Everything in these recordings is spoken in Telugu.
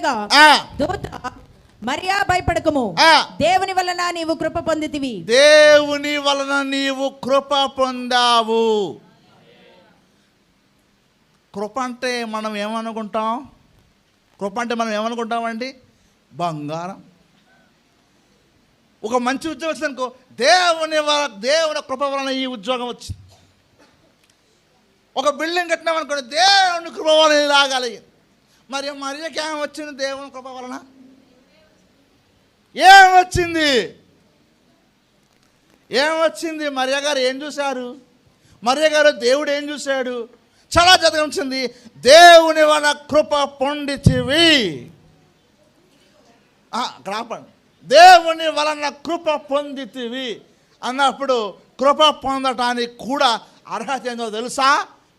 దూత మరియా భయపడకము. ఆ. దేవుని వలన నీవు కృప పొందితివి. దేవుని వలన నీవు కృప పొందావు. కృప అంటే మనం ఏమనుకుంటాం? కృప అంటే మనం ఏమనుకుంటామండి? బంగారం. ఒక మంచి ఉద్యోగం వచ్చింది అనుకో దేవుని వల దేవుని కృప వలన ఈ ఉద్యోగం వచ్చింది. ఒక బిల్డింగ్ కట్టినామనుకోండి దేవుని కృప వలన లాగాలి మరి మరియకి ఏం వచ్చింది దేవుని కృప వలన? ఏం వచ్చింది? ఏమొచ్చింది మరియ గారు ఏం చూశారు? మరియ గారు దేవుడు ఏం చూశాడు? చాలా చదివించింది దేవుని వల్ల కృప పొందితివి. గ్రాపండి దేవుని వలన కృప పొందితివి అన్నప్పుడు కృప పొందటానికి కూడా అర్హత ఏందో తెలుసా?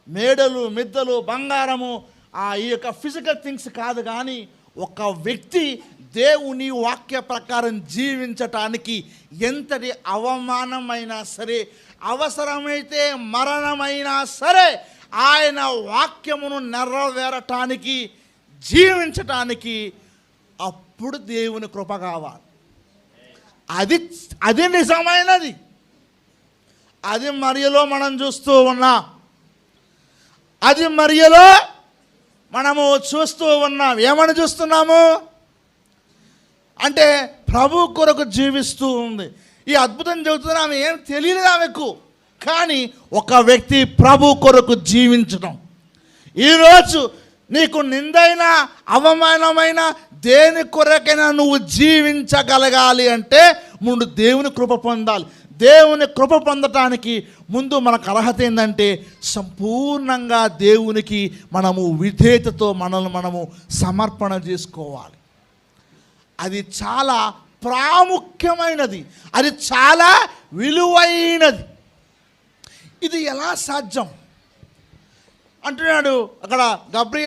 మేడలు మిద్దలు బంగారము ఆ ఈ యొక్క ఫిజికల్ థింగ్స్ కాదు కానీ ఒక వ్యక్తి దేవుని వాక్య ప్రకారం జీవించటానికి ఎంతటి అవమానమైనా సరే అవసరమైతే మరణమైనా సరే ఆయన వాక్యమును నెరవేరటానికి జీవించటానికి అప్పుడు దేవుని కృప కావాలి. అది అది నిజమైనది. అది మరియలో మనం చూస్తూ ఉన్నాం. అది మరియలో మనము చూస్తూ ఉన్నాం. ఏమని చూస్తున్నాము? అంటే ప్రభు కొరకు జీవిస్తూ ఉంది. ఈ అద్భుతం చెబుతున్నా ఆమె ఏం తెలియలేదు ఆమెకు. కానీ ఒక వ్యక్తి ప్రభు కొరకు జీవించడం. ఈరోజు నీకు నిందైన అవమానమైన దేని కొరకైనా నువ్వు జీవించగలగాలి అంటే ముందు దేవుని కృప పొందాలి. దేవుని కృప పొందటానికి ముందు మనకు అర్హత ఏంటంటే సంపూర్ణంగా దేవునికి మనము విధేయతతో మనల్ని మనము సమర్పణ చేసుకోవాలి. అది చాలా ప్రాముఖ్యమైనది. అది చాలా విలువైనది. ఇది ఎలా సాధ్యం? అంటున్నాడు అక్కడ గబ్రి